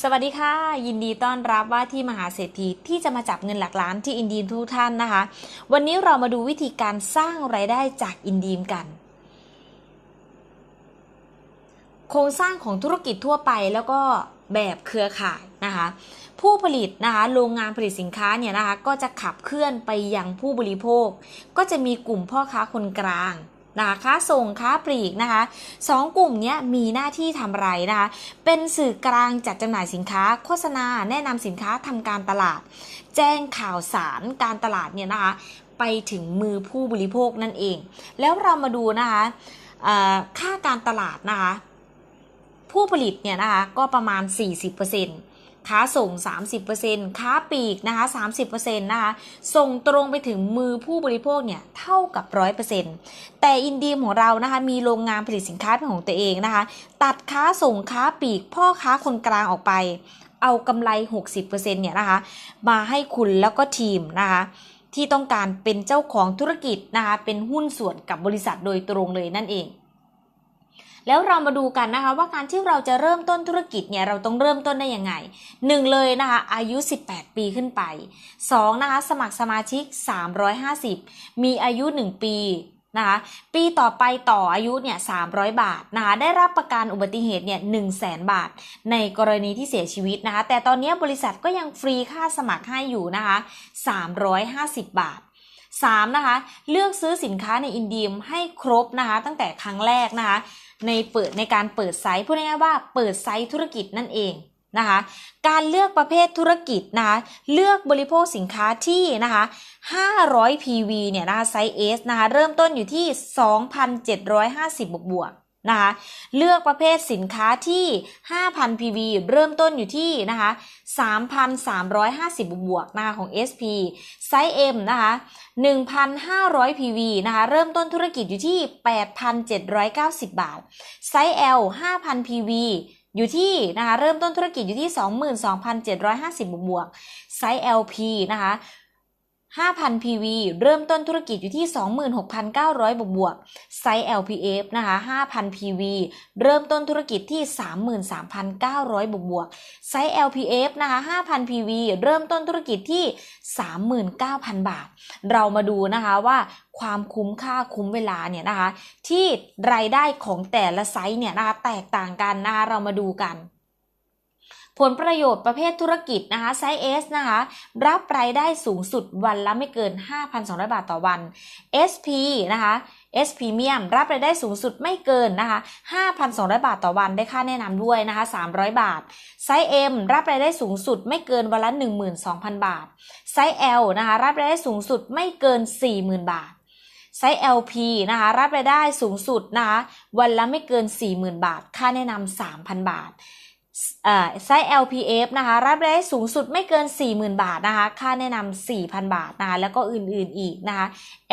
สวัสดีค่ะ ยินดีต้อนรับว่าที่มหาเศรษฐีที่จะมาจับเงินหลักล้านที่อินดีมทุกท่านนะคะ วันนี้เรามาดูวิธีการสร้างไรายได้จากอินดีมกัน โครงสร้างของธุรกิจทั่วไปแล้วก็แบบเครือข่ายนะคะ ผู้ผลิตนะคะโรงงานผลิตสินค้าเนี่ยนะคะก็จะขับเคลื่อนไปยังผู้บริโภค ก็จะมีกลุ่มพ่อค้าคนกลาง นะคะค้าส่งค้าปลีกนะคะสองกลุ่มนี้มีหน้าที่ทำไรนะคะเป็นสื่อกลางจัดจำหน่ายสินค้า โฆษณาแนะนำสินค้าทำการตลาด แจ้งข่าวสารการตลาดเนี่ยนะคะไปถึงมือผู้บริโภคนั่นเอง แล้วเรามาดูนะคะค่าการตลาดนะคะผู้ผลิตเนี่ยนะคะก็ประมาณ 40% ค้าส่ง 30%ค้าปลีกนะคะ30%นะคะส่งตรงไปถึงมือผู้บริโภคเนี่ยเท่ากับ 100%แต่อินเดียของเรานะคะมีโรงงานผลิตสินค้าเป็นของตัวเองนะคะตัดค้าส่งค้าปลีก พ่อค้าคนกลางออกไปเอากำไร 60%เนี่ยนะคะมาให้คุณแล้วก็ทีมนะคะที่ต้องการเป็นเจ้าของธุรกิจนะคะเป็นหุ้นส่วนกับบริษัทโดยตรงเลยนั่นเอง แล้วเรามาดูกันนะคะว่าการที่เราจะเริ่มต้นธุรกิจเนี่ยเราต้องเริ่มต้นได้ยังไงหนึ่งเลยนะคะอายุ 18 ปีขึ้นไป 2 นะคะสมัครสมาชิก 350 มีอายุ 1 ปีนะคะปีต่อไปต่ออายุเนี่ย300 บาทนะคะได้รับประกันอุบัติเหตุเนี่ย1 0 0 0 0แบาท ในกรณีที่เสียชีวิตนะคะแต่ตอนนี้บริษัทก็ยังฟรีค่าสมัครให้อยู่นะคะ350 บาท 3. นะคะ เลือกซื้อสินค้าในอินดีมให้ครบนะคะ ตั้งแต่ครั้งแรกนะคะ ในเปิดในการเปิดไซต์พูดง่ายๆว่าเปิดไซต์ธุรกิจนั่นเองนะคะการเลือกประเภทธุรกิจนะคะเลือกบริโภคสินค้าที่นะคะ500 PV เนี่ยนะคะไซส์ S นะคะเริ่มต้นอยู่ที่ 2,750 บวกบวก นะคะเลือกประเภทสินค้าที่ 5,000 PV เริ่มต้นอยู่ที่นะคะ3,350บวกบวกนะคะของ SP ไซส์ M นะคะ1,500 PV นะคะเริ่มต้นธุรกิจอยู่ที่ 8,790 บาท ไซส์ L 5,000 PV อยู่ที่นะคะเริ่มต้นธุรกิจอยู่ที่ 22,750 บวกบวกๆไซส์ LP นะคะ 5,000 PV เริ่มต้นธุรกิจอยู่ที่ 26,900 บวกบวกๆไซส์ LPF นะคะ 5,000 PV เริ่มต้นธุรกิจที่ 33,900 บวกบวกๆไซส์ LPF นะคะ 5,000 PV เริ่มต้นธุรกิจที่ 39,000 บาท เรามาดูนะคะว่าความคุ้มค่าคุ้มเวลาเนี่ยนะคะ ที่รายได้ของแต่ละไซส์เนี่ยนะคะแตกต่างกันนะคะเรามาดูกัน ผลประโยชน์ประเภทธุรกิจนะคะไซส์ S นะคะรับรายได้สูงสุดวันละไม่เกิน 5,200 บาทต่อวัน SP นะคะ S Premium รับรายได้สูงสุดไม่เกินนะคะ 5,200 บาทต่อวันได้ค่าแนะนำด้วยนะคะ 300 บาท ไซส์ M รับรายได้สูงสุดไม่เกินวันละ 12,000 บาท ไซส์ L นะคะรับรายได้สูงสุดไม่เกิน 40,000 บาท ไซส์ LP นะคะรับรายได้สูงสุดนะคะวันละไม่เกิน 40,000 บาท ค่าแนะนำ3,000 บาท ไซส์ LPF นะคะรับรายได้สูงสุดไม่เกิน 40,000 บาทนะคะ ค่าแนะนำ 4,000 บาทนะคะ แล้วก็อื่นๆอีกนะคะ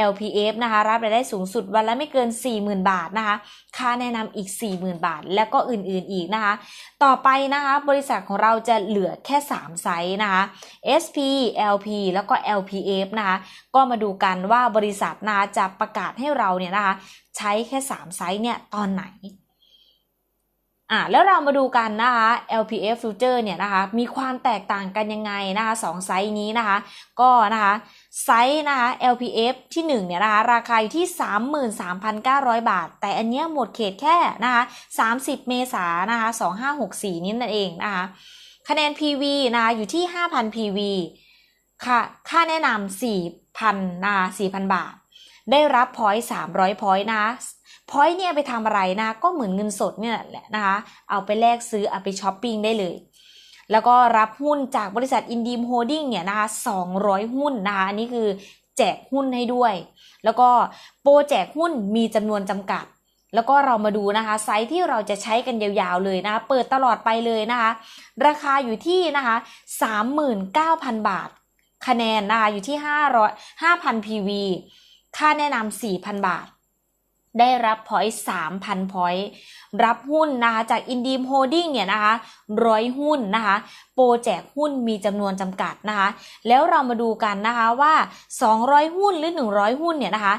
LPF นะคะ รับรายได้สูงสุดวันละไม่เกิน 40,000 บาทนะคะ ค่าแนะนำอีก 40,000 บาท แล้วก็อื่นๆอีกนะคะ ต่อไปนะคะ บริษัทของเราจะเหลือแค่ 3 ไซส์นะคะ SP LP แล้วก็ LPF นะคะ ก็มาดูกันว่าบริษัทนะคะจะประกาศให้เราเนี่ยนะคะ ใช้แค่ 3 ไซส์เนี่ยตอนไหน อ่าแล้วเรามาดูกันนะคะ LPF Future เนี่ยนะคะมีความแตกต่างกันยังไงนะคะสองไซส์นี้นะคะ ก็นะคะไซส์นะคะ LPF ที่1เนี่ยนะคะราคาอยู่ที่ 33,900 บาท แต่อันเนี้ยหมดเขตแค่นะคะ30 เมษายนนะคะ2564 นี้นั่นเองนะคะคะแนน PV นะคะอยู่ที่ 5,000 PV ค่ะค่าแนะนำ4,000นะคะ4,000 บาท ได้รับพอยต์300พอยต์นะ พอยต์เนี่ยไปทำอะไรนะ ก็เหมือนเงินสดเนี่ยแหละนะคะ เอาไปแลกซื้อเอาไปช้อปปิ้งได้เลย แล้วก็รับหุ้นจากบริษัทอินดีมโฮดดิ้งเนี่ยนะคะ200 หุ้นนะคะอันนี้คือแจกหุ้นให้ด้วย แล้วก็โปรแจกหุ้นมีจำนวนจำกัด แล้วก็เรามาดูนะคะ ไซส์ที่เราจะใช้กันยาวๆเลยนะคะเปิดตลอดไปเลยนะคะ ราคาอยู่ที่นะคะ 39,000 บาท คะแนนนะคะอยู่ที่500 5,000 PV ค่าแนะนำ4,000 บาท ได้รับพอยต์3,000พอยต์รับหุ้นนะคะจากอินดีมโฮดดิ้งเนี่ยนะคะร้อยหุ้นนะคะโปรแจกหุ้นมีจำนวนจำกัดนะคะ แล้วเรามาดูกันนะคะว่า 200 หุ้นหรือ 100 หุ้นเนี่ยนะคะ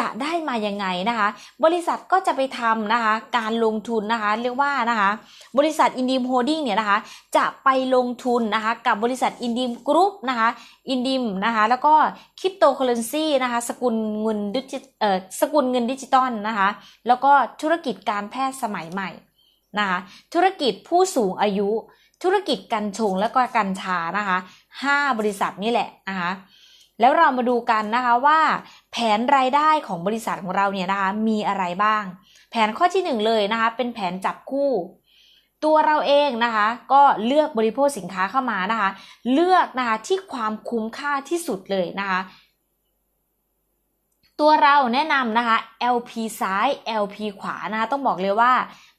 จะได้มายังไงนะคะ บริษัทก็จะไปทำนะคะ การลงทุนนะคะ เรียกว่านะคะ บริษัทอินดิมโฮดิ้งเนี่ยนะคะ จะไปลงทุนนะคะ กับบริษัทอินดิมกรุ๊ปนะคะ อินดิมนะคะ แล้วก็คริปโตเคอเรนซีนะคะ สกุลเงินดิจิเอ่อสกุลเงินดิจิตอลนะคะ แล้วก็ธุรกิจการแพทย์สมัยใหม่นะคะธุรกิจผู้สูงอายุ ธุรกิจกัญชงและก็กัญชานะคะห้าบริษัทนี่แหละนะคะแล้วเรามาดูกันนะคะว่า แผนรายได้ของบริษัทของเราเนี่ยนะคะมีอะไรบ้าง แผนข้อที่หนึ่งเลยนะคะเป็นแผนจับคู่ ตัวเราเองนะคะก็เลือกบริโภคสินค้าเข้ามานะคะ เลือกนะคะที่ความคุ้มค่าที่สุดเลยนะคะ ตัวเราแนะนำนะคะ LP ซ้าย LP ขวานะคะต้องบอกเลยว่า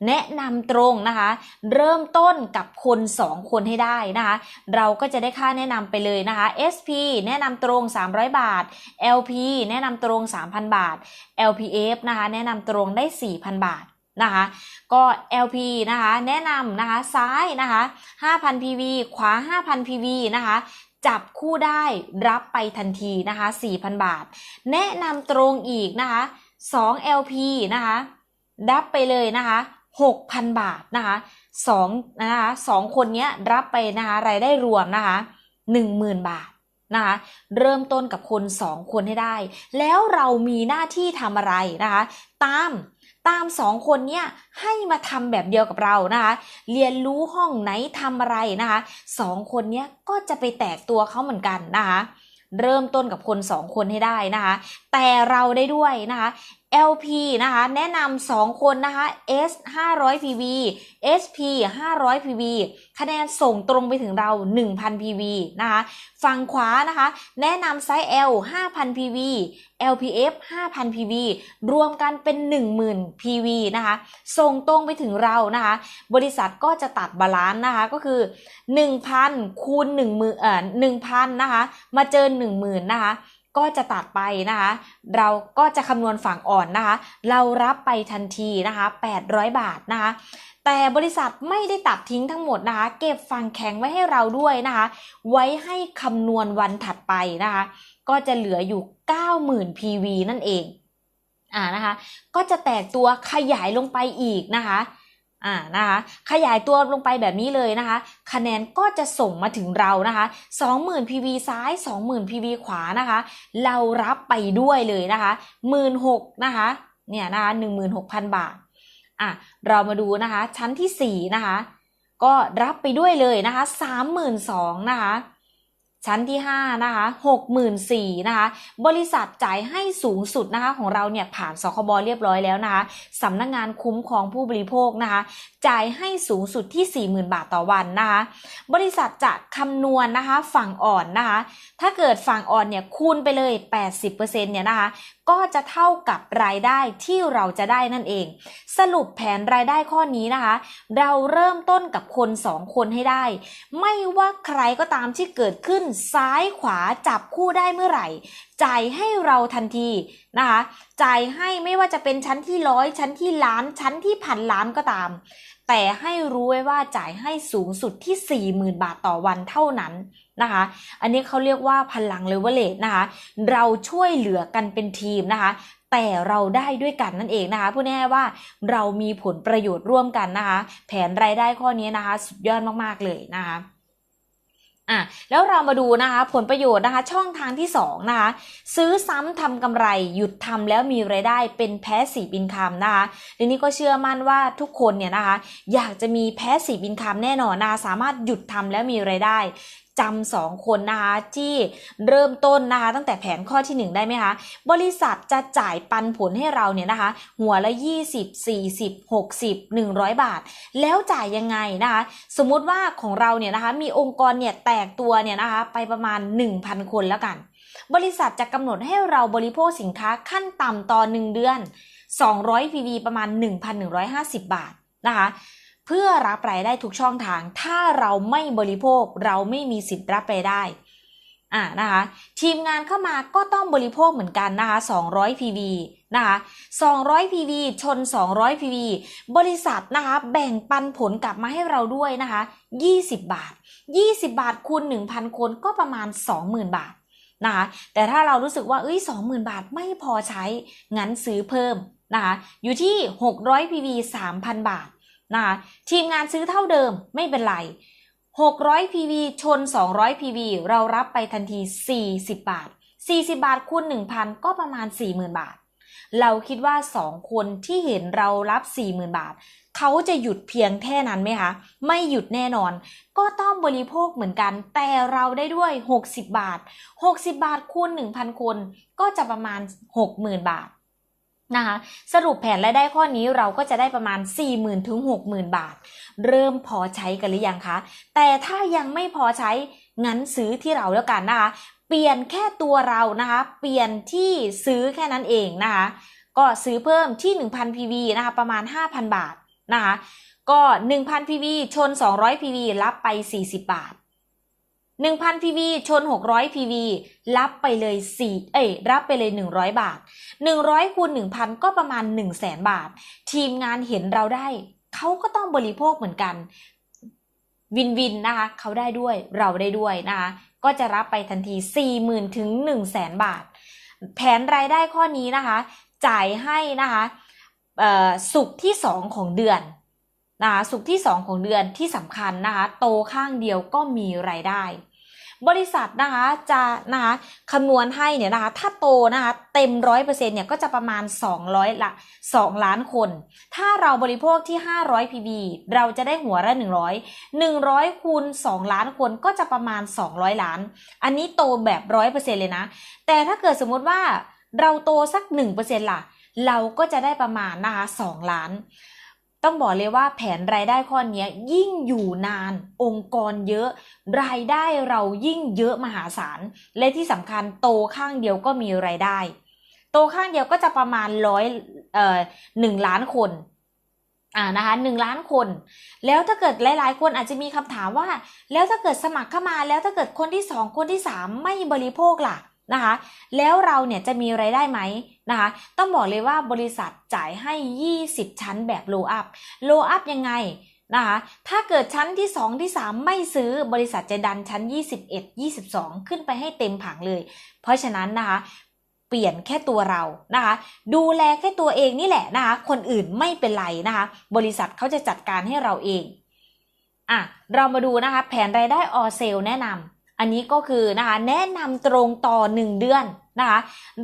แนะนำตรงนะคะ เริ่มต้นกับคน 2 คนให้ได้นะคะ เราก็จะได้ค่าแนะนำไปเลยนะคะ SP แนะนำตรง 300 บาท LP แนะนำตรง 3,000 บาท LPF นะคะแนะนำตรงได้ 4,000 บาทนะคะก็ LP นะคะแนะนำนะคะซ้ายนะคะ5,000 PV ขวา 5,000 PV นะคะ จับคู่ได้รับไปทันทีนะคะ 4,000 บาท แนะนำตรงอีกนะคะ 2 LP นะคะ รับไปเลยนะคะ 6,000 บาทนะคะ2นะคะสองคนเนี้ยรับไปนะคะรายได้รวมนะคะ 10,000 บาทนะคะเริ่มต้นกับคน 2 คนให้ได้ แล้วเรามีหน้าที่ทำอะไรนะคะ ตาม ตามสองคนเนี้ยให้มาทำแบบเดียวกับเรานะคะ เรียนรู้ห้องไหนทำอะไรนะคะสองคนเนี้ยก็จะไปแตกตัวเขาเหมือนกันนะคะ เริ่มต้นกับคนสองคนให้ได้นะคะ แต่เราได้ด้วยนะคะ LP นะคะ แนะนำสองคนนะคะ S 500 PV SP 500 PV คะแนนส่งตรงไปถึงเรา 1,000 PV นะคะ ฝั่งขวานะคะ แนะนำไซส์ L 5,000 PV LPF 5,000 PV รวมกันเป็น 10,000 PV นะคะ ส่งตรงไปถึงเรานะคะ บริษัทก็จะตัดบาลานซ์นะคะ ก็คือ 1,000คูณ1มือเอ่อ1,000 นะคะ มาเจอ 10,000 นะคะ ก็จะตัดไปนะคะ เราก็จะคำนวณฝั่งอ่อนนะคะ เรารับไปทันทีนะคะ 800 บาทนะคะแต่บริษัทไม่ได้ตัดทิ้งทั้งหมดนะคะ เก็บฝั่งแข็งไว้ให้เราด้วยนะคะ ไว้ให้คำนวณวันถัดไปนะคะ ก็จะเหลืออยู่ 90,000 PV นั่นเองอ่านะคะ ก็จะแตกตัวขยายลงไปอีกนะคะ อ่านะคะ ขยายตัวลงไปแบบนี้เลยนะคะ คะแนนก็จะส่งมาถึงเรานะคะ 20,000 PV ซ้าย 20,000 PV ขวานะคะ เรารับไปด้วยเลยนะคะ 16,000นะคะ เนี่ยนะคะ 16,000 บาท อะ เรามาดูนะคะ ชั้นที่ 4 นะคะ ก็รับไปด้วยเลยนะคะ 32,000นะคะ ชั้นที่ 5 นะคะ64,000นะคะ บริษัทจ่ายให้สูงสุดนะคะของเราเนี่ยผ่านสคบเรียบร้อยแล้วนะคะสำนักงานคุ้มครองผู้บริโภคนะคะ จ่ายให้สูงสุดที่ 40,000 บาทต่อวันนะคะ บริษัทจะคำนวณนะคะฝั่งอ่อนนะคะ ถ้าเกิดฝั่งอ่อนเนี่ยคูณไปเลย 80%เนี่ยนะคะ ก็จะเท่ากับรายได้ที่เราจะได้นั่นเอง สรุปแผนรายได้ข้อนี้นะคะ เราเริ่มต้นกับคน2คนให้ได้ ไม่ว่าใครก็ตามที่เกิดขึ้นซ้ายขวาจับคู่ได้เมื่อไหร่ จ่ายให้เราทันทีนะคะ จ่ายให้ไม่ว่าจะเป็นชั้นที่ร้อยชั้นที่ล้านชั้นที่พันล้านก็ตาม แต่ให้รู้ไว้ว่าจ่ายให้สูงสุดที่ 40,000 บาทต่อวันเท่านั้นนะคะ อันนี้เขาเรียกว่าพลังเลเวลเลตนะคะ เราช่วยเหลือกันเป็นทีมนะคะ แต่เราได้ด้วยกันนั่นเองนะคะพูดง่ายๆว่าเรามีผลประโยชน์ร่วมกันนะคะ แผนรายได้ข้อนี้นะคะ สุดยอดมากๆเลยนะคะ อะแล้วเรามาดูนะคะผลประโยชน์นะคะช่องทางที่2นะคะซื้อซ้ำทำกำไรหยุดทำแล้วมีไรายได้เป็นแพสซีฟอินคัมนะคะทีนี้ก็เชื่อมั่นว่าทุกคนเนี่ยนะคะอยากจะมีแพสซีฟอินคัมแน่นอนนะะสามารถหยุดทำแล้วมีไรายได้ จำสองคนนะคะที่เริ่มต้นนะคะตั้งแต่แผนข้อที่ 1 ได้ไหมคะ บริษัทจะจ่ายปันผลให้เราเนี่ยนะคะ หัวละ 20 40 60 100 บาท แล้วจ่ายยังไงนะคะ สมมติว่าของเราเนี่ยนะคะมีองค์กรเนี่ยแตกตัวเนี่ยนะคะไปประมาณ 1,000 คนแล้วกัน บริษัทจะกำหนดให้เราบริโภคสินค้าขั้นต่ำต่อ 1 เดือน 200 PV ประมาณ 1,150 บาทนะคะ เพื่อรับรายได้ทุกช่องทาง ถ้าเราไม่บริโภคเราไม่มีสิทธิ์รับรายได้อ่านะคะทีมงานเข้ามาก็ต้องบริโภคเหมือนกันนะคะ200 PV นะคะ200 PV ชน 200 PV บริษัทนะคะแบ่งปันผลกลับมาให้เราด้วยนะคะ20 บาท 20 บาทคูณ1,000 คนก็ประมาณ 20,000 บาทนะคะแต่ถ้าเรารู้สึกว่าเอ้ย20,000 บาทไม่พอใช้ งั้นซื้อเพิ่มนะคะอยู่ที่ 600 PV 3,000 บาท นะคะทีมงานซื้อเท่าเดิมไม่เป็นไร 600 PV ชน 200 PV เรารับไปทันที 40 บาท 40 บาทคูณ 1,000 ก็ประมาณ 40,000 บาท เราคิดว่า 2 คนที่เห็นเรารับ 40,000 บาท เขาจะหยุดเพียงแค่นั้นไหมคะ ไม่หยุดแน่นอน ก็ต้องบริโภคเหมือนกัน แต่เราได้ด้วย 60 บาท 60 บาทคูณ 1,000 คน ก็จะประมาณ 60,000 บาท นะคะสรุปแผนรายได้ข้อนี้เราก็จะได้ประมาณ 40,000ถึง60,000 บาท เริ่มพอใช้กันหรือยังคะ แต่ถ้ายังไม่พอใช้งั้นซื้อที่เราแล้วกันนะคะ เปลี่ยนแค่ตัวเรานะคะ เปลี่ยนที่ซื้อแค่นั้นเองนะคะ ก็ซื้อเพิ่มที่ 1,000 PV นะคะประมาณ 5,000 บาทนะคะ ก็ 1,000 PV ชน 200 PV รับไป 40 บาท 1,000 PV ชน 600 PV รับไปเลย4เอ้ยรับไปเลย 100 บาท 100คูณ1,000 ก็ประมาณ 100,000 บาท ทีมงานเห็นเราได้ เขาก็ต้องบริโภคเหมือนกัน วินวินนะคะเขาได้ด้วยเราได้ด้วยนะคะก็จะรับไปทันที 40,000 ถึง 100,000 บาท แผนรายได้ข้อนี้นะคะ จ่ายให้นะคะสุกที่ 2 ของเดือน นะคะสุกที่ 2 ของเดือนที่สำคัญนะคะโตข้างเดียวก็มีรายได้ บริษัทนะคะจะนะคะคำนวณให้เนี่ยนะคะถ้าโตนะคะเต็มร้อยเปอร์เซ็นเนี่ยก็จะประมาณ 200ละ2 ล้านคน ถ้าเราบริโภคที่ 500 PB เราจะได้หัวละ 100 100คูณ2 ล้านคนก็จะประมาณ 200 ล้าน อันนี้โตแบบร้อยเปอร์เซ็นเลยนะ แต่ถ้าเกิดสมมติว่าเราโตสัก 1%ล่ะเราก็จะได้ประมาณนะคะ2ล้าน ต้องบอกเลยว่าแผนรายได้ข้อนี้ยิ่งอยู่นานองค์กรเยอะ รายได้เรายิ่งเยอะมหาศาล และที่สำคัญโตข้างเดียวก็มีรายได้ โตข้างเดียวก็จะประมาณร้อยเอ่อหนึ่งล้านคนอ่านะคะหนึ่งล้านคน แล้วถ้าเกิดหลาย ๆ คนอาจจะมีคำถามว่า แล้วถ้าเกิดสมัครเข้ามาแล้วถ้าเกิดคนที่สองคนที่สามไม่บริโภคล่ะ นะคะ แล้วเราเนี่ยจะมีไรายได้ไหมนะคะ ต้องบอกเลยว่าบริษัทจ่ายให้ 20 ชั้นแบบโลอัพ โลอัพยังไงนะคะ ถ้าเกิดชั้นที่ 2 ที่ 3 ไม่ซื้อบริษัทจะดันชั้น 21 22 ขึ้นไปให้เต็มผังเลย เพราะฉะนั้นนะคะเปลี่ยนแค่ตัวเรานะคะ ดูแลแค่ตัวเองนี่แหละนะคะ คนอื่นไม่เป็นไรนะคะ บริษัทเขาจะจัดการให้เราเองอะเรามาดูนะคะ แผนรายได้ออเซลแนะนำ อันนี้ก็คือนะคะแนะนำตรงต่อ 1 เดือนนะคะ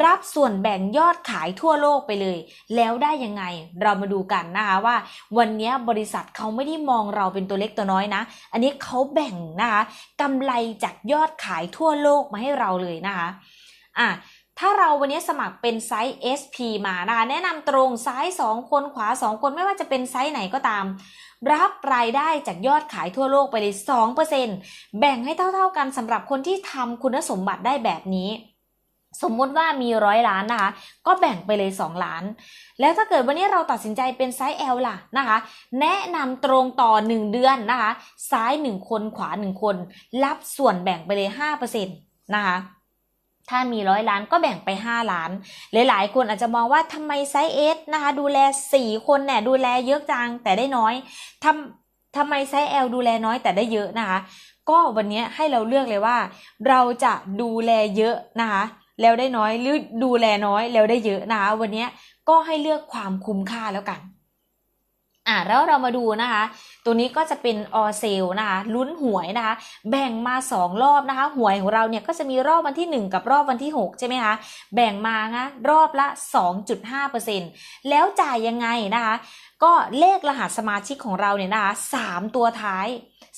รับส่วนแบ่งยอดขายทั่วโลกไปเลย แล้วได้ยังไงเรามาดูกันนะคะว่า วันนี้บริษัทเขาไม่ได้มองเราเป็นตัวเล็กตัวน้อยนะ อันนี้เขาแบ่งนะคะกำไรจากยอดขายทั่วโลกมาให้เราเลยนะคะอะ ถ้าเราวันนี้สมัครเป็นไซส์ SP มานะคะแนะนำตรงซ้าย 2 คนขวา 2 คนไม่ว่าจะเป็นไซส์ไหนก็ตาม รับรายได้จากยอดขายทั่วโลกไปเลย 2%แบ่งให้เท่าๆกันสำหรับคนที่ทำคุณสมบัติได้แบบนี้สมมุติว่ามีร้อยล้านนะคะ ก็แบ่งไปเลย 2 ล้าน แล้วถ้าเกิดวันนี้เราตัดสินใจเป็นไซส์ L ล่ะนะคะ แนะนำตรงต่อ 1 เดือนนะคะ ซ้าย 1 คนขวา 1 คน รับส่วนแบ่งไปเลย 5%นะคะ ถ้ามีร้อยล้านก็แบ่งไป 5 ล้าน หลายๆ คนอาจจะมองว่าทำไมไซส์ S นะคะ ดูแล 4 คนเนี่ยดูแลเยอะจังแต่ได้น้อยทำทำไมไซส์ L ดูแลน้อยแต่ได้เยอะนะคะ ก็วันนี้ให้เราเลือกเลยว่า เราจะดูแลเยอะนะคะแล้วได้น้อยหรือดูแลน้อยแล้วได้เยอะนะคะวันนี้ก็ให้เลือกความคุ้มค่าแล้วกัน อะแล้วเรามาดูนะคะ ตัวนี้ก็จะเป็นออเซลนะคะลุ้นหวยนะคะ แบ่งมา 2 รอบนะคะ หวยของเราเนี่ยก็จะมีรอบวันที่ 1 กับรอบวันที่ 6 ใช่ไหมคะแบ่งมานะรอบละ 2.5%แล้วจ่ายยังไงนะคะ ก็เลขรหัสสมาชิกของเราเนี่ยนะคะ 3 ตัวท้าย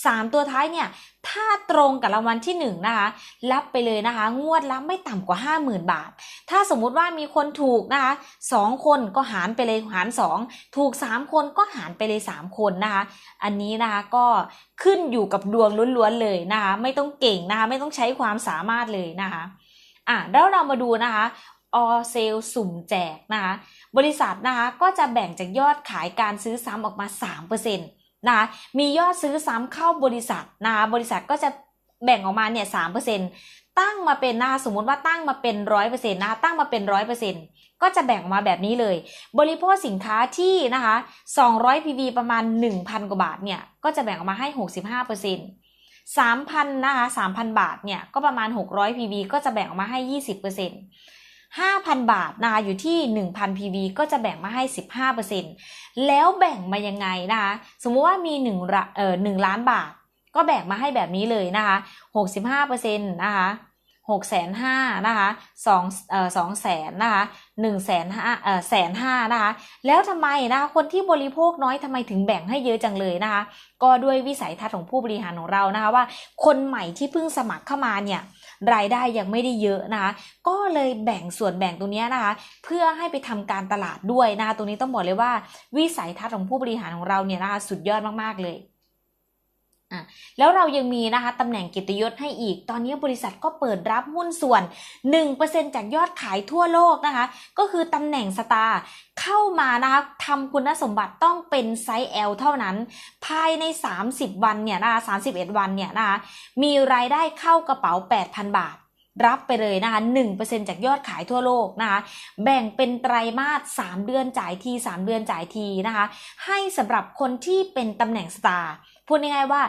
3 ตัวท้ายเนี่ยถ้าตรงกับรางวัลที่1นะคะรับไปเลยนะคะ งวดละไม่ต่ำกว่า 50,000 บาท ถ้าสมมุติว่ามีคนถูกนะคะ2คนก็หารไปเลยหาร 2 ถูก 3 คนก็หารไปเลย 3 คนนะคะ อันนี้นะคะก็ขึ้นอยู่กับดวงล้วนๆเลยนะคะ ไม่ต้องเก่งนะคะ ไม่ต้องใช้ความสามารถเลยนะคะอะแล้วเรามาดูนะคะออเซลสุ่มแจกนะคะ บริษัทนะคะก็จะแบ่งจากยอดขายการซื้อซ้ำออกมา 3% นะคะมียอดซื้อซ้ำเข้าบริษัทนะคะบริษัทก็จะแบ่งออกมาเนี่ย3%ตั้งมาเป็นนะคะสมมุติว่าตั้งมาเป็น100%นะคะตั้งมาเป็น100%ก็จะแบ่งออกมาแบบนี้เลย บริโภคสินค้าที่นะคะ200 PV ประมาณ1,000กว่าบาทเนี่ยก็จะแบ่งออกมาให้65% 3,000นต์สามพันนะคะ3,000บาทเนี่ยก็ประมาณ600 PV ก็จะแบ่งออกมาให้20% 5,000 บาทนะคะอยู่ที่ 1,000 PV ก็จะแบ่งมาให้ 15%แล้วแบ่งมายังไงนะคะ สมมุติว่ามี1เอ่อ1ล้านบาท ก็แบ่งมาให้แบบนี้เลยนะคะ 65%นะคะ 6แสนห้านะคะ2เอ่อ2แสนนะคะ1แสนห้าเอ่อแสนห้านะคะแล้วทำไมนะคะคนที่บริโภคน้อยทำไมถึงแบ่งให้เยอะจังเลยนะคะ ก็ด้วยวิสัยทัศน์ของผู้บริหารของเรานะคะว่า คนใหม่ที่เพิ่งสมัครเข้ามาเนี่ยรายได้ยังไม่ได้เยอะนะคะ ก็เลยแบ่งส่วนแบ่งตรงเนี้ยนะคะ เพื่อให้ไปทำการตลาดด้วยนะคะตรงนี้ต้องบอกเลยว่า วิสัยทัศน์ของผู้บริหารของเราเนี่ยนะคะสุดยอดมากๆเลย อะแล้วเรายังมีนะคะตำแหน่งกียรติยศให้อีก ตอนนี้บริษัทก็เปิดรับหุ้นส่วน 1%จากยอดขายทั่วโลกนะคะ ก็คือตำแหน่งสตาร์เข้ามานะคะทำคุณสมบัติต้องเป็นไซส์ L เท่านั้น ภายใน 30 วันเนี่ยนะคะ31 วันเนี่ยนะคะมีรายได้เข้ากระเป๋า 8,000 บาทรับไปเลยนะคะ 1%จากยอดขายทั่วโลกนะคะ แบ่งเป็นไตรมาส 3 เดือนจ่ายที 3 เดือนจ่ายทีนะคะ ให้สำหรับคนที่เป็นตำแหน่งสตาร์ พูดง่ายๆว่า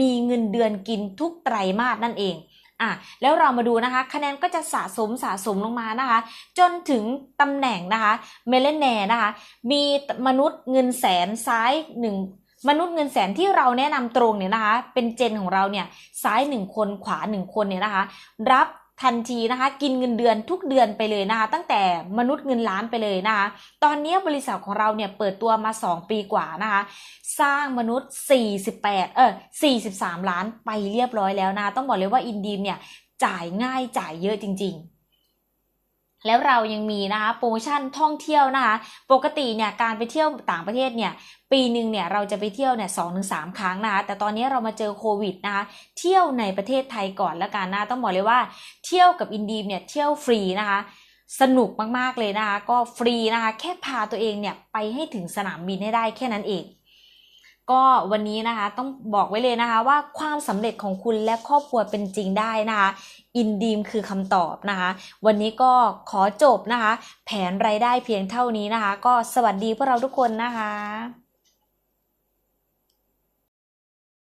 มีเงินเดือนกินทุกไตรมาสนั่นเองอะแล้วเรามาดูนะคะ คะแนนก็จะสะสมสะสมลงมานะคะ จนถึงตำแหน่งนะคะเมเลนแนนะคะ มีมนุษย์เงินแสนซ้ายหนึ่งมนุษย์เงินแสนที่เราแนะนำตรงเนี่ยนะคะ เป็นเจนของเราเนี่ยซ้ายหนึ่งคนขวาหนึ่งคนเนี่ยนะคะ รับ ทันทีนะคะ กินเงินเดือนทุกเดือนไปเลยนะคะ ตั้งแต่มนุษย์เงินล้านไปเลยนะคะ ตอนนี้บริษัทของเราเนี่ยเปิดตัวมา 2 ปีกว่านะคะ สร้างมนุษย์ 48 เออ43 ล้านไปเรียบร้อยแล้วนะะต้องบอกเลยว่าอินดีมเนี่ยจ่ายง่ายจ่ายเยอะจริง ๆ แล้วเรายังมีนะคะโปรโมชั่นท่องเที่ยวนะคะ ปกติเนี่ยการไปเที่ยวต่างประเทศเนี่ยปีหนึ่งเนี่ยเราจะไปเที่ยวเนี่ยสองถึงสามครั้งนะคะแต่ตอนนี้เรามาเจอโควิดนะคะเที่ยวในประเทศไทยก่อนแล้วกันนะต้องบอกเลยว่าเที่ยวกับอินดีมเนี่ยเที่ยวฟรีนะคะสนุกมากๆเลยนะคะก็ฟรีนะคะแค่พาตัวเองเนี่ยไปให้ถึงสนามบินให้ได้แค่นั้นเอง ก็วันนี้นะคะต้องบอกไว้เลยนะคะ ว่าความสำเร็จของคุณและครอบครัวเป็นจริงได้นะคะอินดีมคือคำตอบนะคะ วันนี้ก็ขอจบนะคะ แผนรายได้เพียงเท่านี้นะคะ ก็สวัสดีพวกเราทุกคนนะคะ